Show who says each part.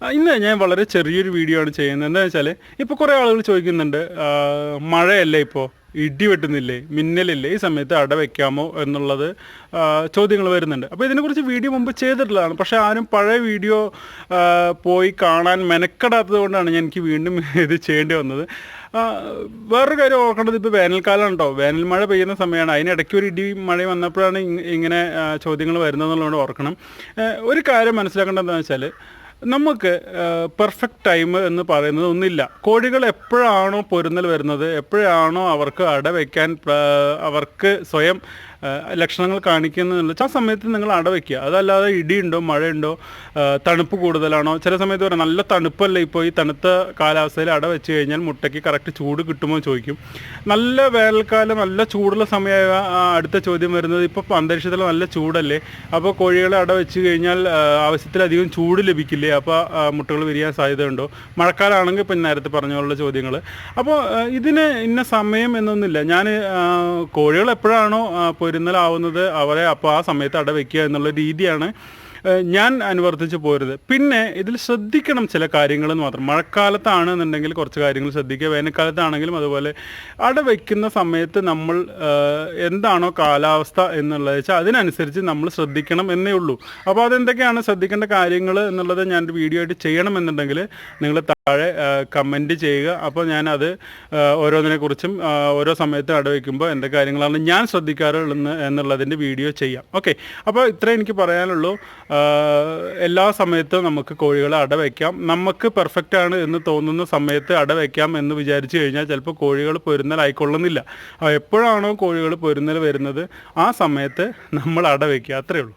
Speaker 1: ഇന്ന് ഞാൻ വളരെ ചെറിയൊരു വീഡിയോ ആണ് ചെയ്യുന്നത്. എന്താണെന്ന് വെച്ചാൽ ഇപ്പോൾ കുറേ ആളുകൾ ചോദിക്കുന്നുണ്ട് മഴയല്ലേ ഇപ്പോൾ ഇടി വെട്ടുന്നില്ലേ? മിന്നലില്ലേ? ഈ സമയത്ത് അട വെക്കാമോ എന്നുള്ളത് ചോദ്യങ്ങൾ വരുന്നുണ്ട്. അപ്പോൾ ഇതിനെക്കുറിച്ച് വീഡിയോ മുമ്പ് ചെയ്തിട്ടുള്ളതാണ്. പക്ഷേ ആരും പഴയ വീഡിയോ പോയി കാണാൻ മെനക്കെടാത്തത് കൊണ്ടാണ് ഞാൻ എനിക്ക് വീണ്ടും ഇത് ചെയ്യേണ്ടി വന്നത്. വേറൊരു കാര്യം ഓർക്കേണ്ടത് ഇപ്പോൾ വേനൽക്കാലം ഉണ്ടോ വേനൽ മഴ പെയ്യുന്ന സമയമാണ്. അതിനിടയ്ക്ക് ഒരു ഇടി മഴ വന്നപ്പോഴാണ് ഇങ്ങനെ ചോദ്യങ്ങൾ വരുന്നതെന്നുള്ളതുകൊണ്ട് ഓർക്കണം. ഒരു കാര്യം മനസ്സിലാക്കേണ്ടതെന്ന് വെച്ചാൽ നമുക്ക് പെർഫെക്റ്റ് ടൈം എന്ന് പറയുന്നത് ഒന്നില്ല. കോഴികൾ എപ്പോഴാണോ പൊരുന്നൽ വരുന്നത് എപ്പോഴാണോ അവർക്ക് അട വയ്ക്കാൻ അവർക്ക് സ്വയം ലക്ഷണങ്ങൾ കാണിക്കുന്നതെന്നുള്ള ആ സമയത്ത് നിങ്ങൾ അട വയ്ക്കുക അതല്ലാതെ ഇടിയുണ്ടോ മഴയുണ്ടോ തണുപ്പ് കൂടുതലാണോ? ചില സമയത്ത് പറയാം നല്ല തണുപ്പല്ലേ ഇപ്പോൾ ഈ തണുത്ത കാലാവസ്ഥയിൽ അട വെച്ച് കഴിഞ്ഞാൽ മുട്ടയ്ക്ക് കറക്റ്റ് ചൂട് കിട്ടുമോ ചോദിക്കും. നല്ല വേനൽക്കാലം നല്ല ചൂടുള്ള സമയമായ അടുത്ത ചോദ്യം വരുന്നത് ഇപ്പോൾ അന്തരീക്ഷത്തിൽ നല്ല ചൂടല്ലേ? അപ്പോൾ കോഴികളെ അട വെച്ച് കഴിഞ്ഞാൽ ആവശ്യത്തിലധികം ചൂട് ലഭിക്കില്ലേ? അപ്പോൾ മുട്ടകൾ വിരിയാൻ സാധ്യതയുണ്ടോ? മഴക്കാലമാണെങ്കിൽ ഇപ്പം നേരത്തെ പറഞ്ഞുള്ള ചോദ്യങ്ങൾ. അപ്പോൾ ഇതിന് ഇന്ന സമയം എന്നൊന്നുമില്ല. ഞാൻ കോഴികൾ എപ്പോഴാണോ പൊരുന്നലാവുന്നത് അവരെ അപ്പോൾ ആ സമയത്ത് വെക്കുക എന്നുള്ള രീതിയാണ് ഞാൻ അനുവർത്തിച്ച് പോരുത്. പിന്നെ ഇതിൽ ശ്രദ്ധിക്കണം ചില കാര്യങ്ങളെന്ന് മാത്രം. മഴക്കാലത്താണെന്നുണ്ടെങ്കിൽ കുറച്ച് കാര്യങ്ങൾ ശ്രദ്ധിക്കുക. വേനൽക്കാലത്താണെങ്കിലും അതുപോലെ അട വയ്ക്കുന്ന സമയത്ത് നമ്മൾ എന്താണോ കാലാവസ്ഥ എന്നുള്ളത് വെച്ചാൽ അതിനനുസരിച്ച് നമ്മൾ ശ്രദ്ധിക്കണം എന്നേ ഉള്ളൂ. അപ്പോൾ അതെന്തൊക്കെയാണ് ശ്രദ്ധിക്കേണ്ട കാര്യങ്ങൾ എന്നുള്ളത് ഞാൻ വീഡിയോ ആയിട്ട് ചെയ്യണമെന്നുണ്ടെങ്കിൽ നിങ്ങൾ താഴെ കമന്റ് ചെയ്യുക. അപ്പോൾ ഞാനത് ഓരോന്നിനെ കുറിച്ചും ഓരോ സമയത്ത് അടവയ്ക്കുമ്പോൾ എന്റെ കാര്യങ്ങളാണ് ഞാൻ ശ്രദ്ധിക്കാറുള്ളത് എന്നുള്ളതിന്റെ വീഡിയോ ചെയ്യാം. ഓക്കെ അപ്പോൾ ഇത്രേ എനിക്ക് പറയാനുള്ളൂ. എല്ലാ സമയത്തും നമുക്ക് കോഴികളെ അടവയ്ക്കാം. നമുക്ക് പെർഫെക്റ്റ് ആണ് എന്ന് തോന്നുന്ന സമയത്ത് അടവയ്ക്കാം എന്ന് വിചാരിച്ചു കഴിഞ്ഞാൽ ചിലപ്പോൾ കോഴികൾ പൊരുന്നൽ ആയിക്കൊള്ളുന്നില്ല. എപ്പോഴാണോ കോഴികൾ പൊരുന്നൽ വരുന്നത് ആ സമയത്ത് നമ്മൾ അടവയ്ക്കുക. അത്രയേ ഉള്ളൂ.